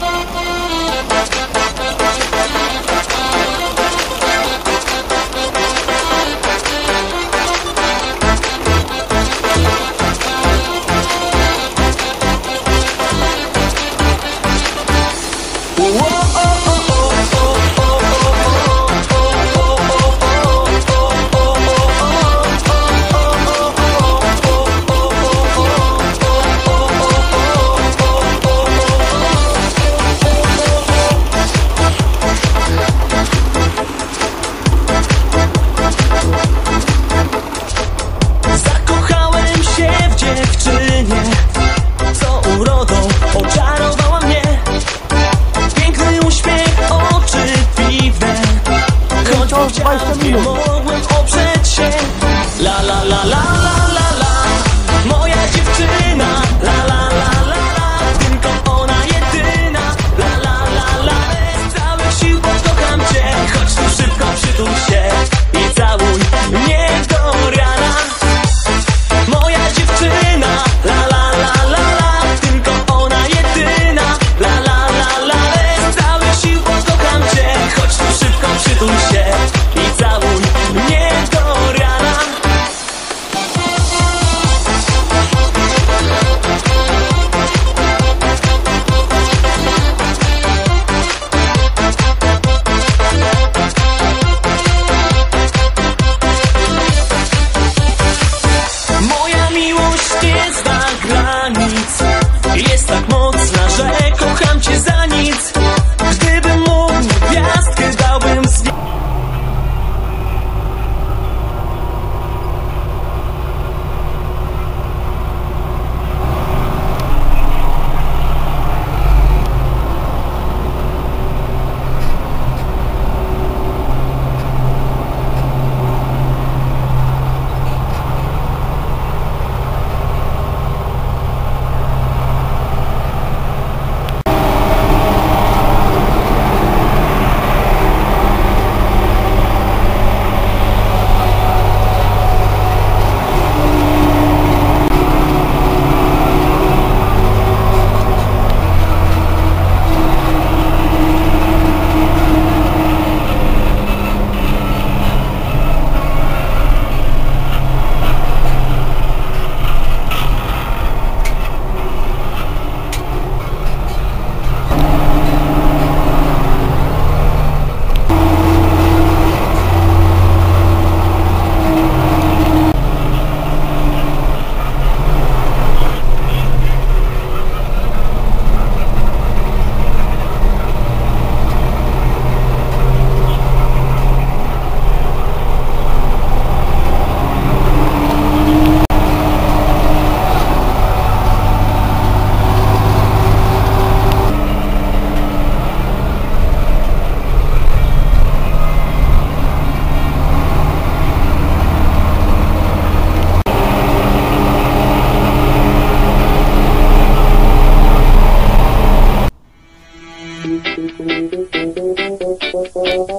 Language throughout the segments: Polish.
Bye.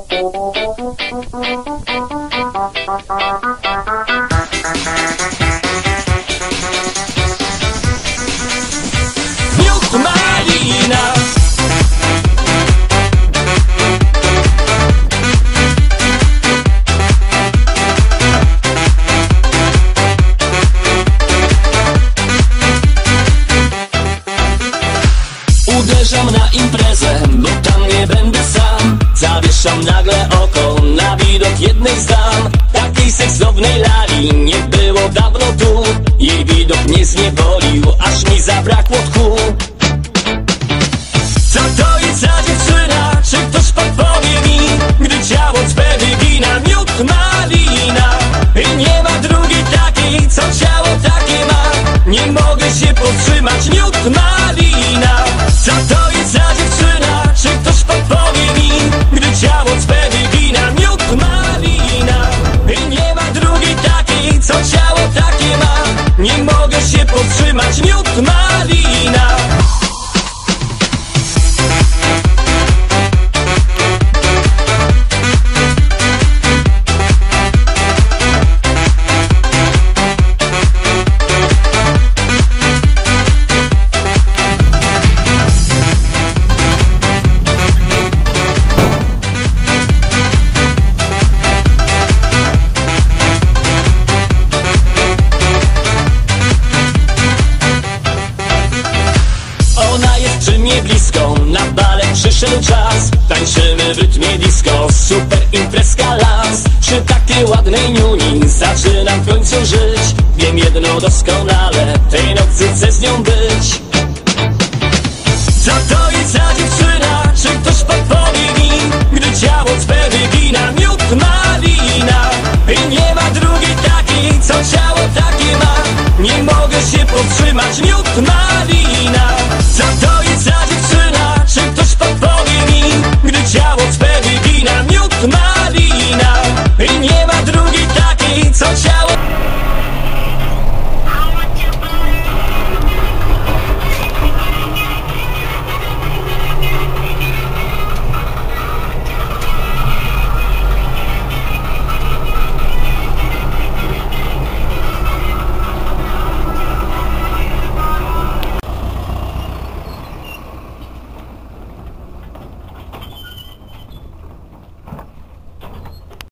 Thank you. Uderzam na imprezę, bo tam nie będę sam. Zawieszam nagle oko na widok jednej z dam. Takiej seksownej lali nie było dawno tu Jej widok mnie zniewolił, aż mi zabrakło tchu. Mnie blisko Na balet przyszedł czas. Tańczymy w rytmie disco Super imprezka las. Przy takiej ładnej niuni Zaczynam w końcu żyć. Wiem jedno doskonale Tej nocy chcę z nią być. Co to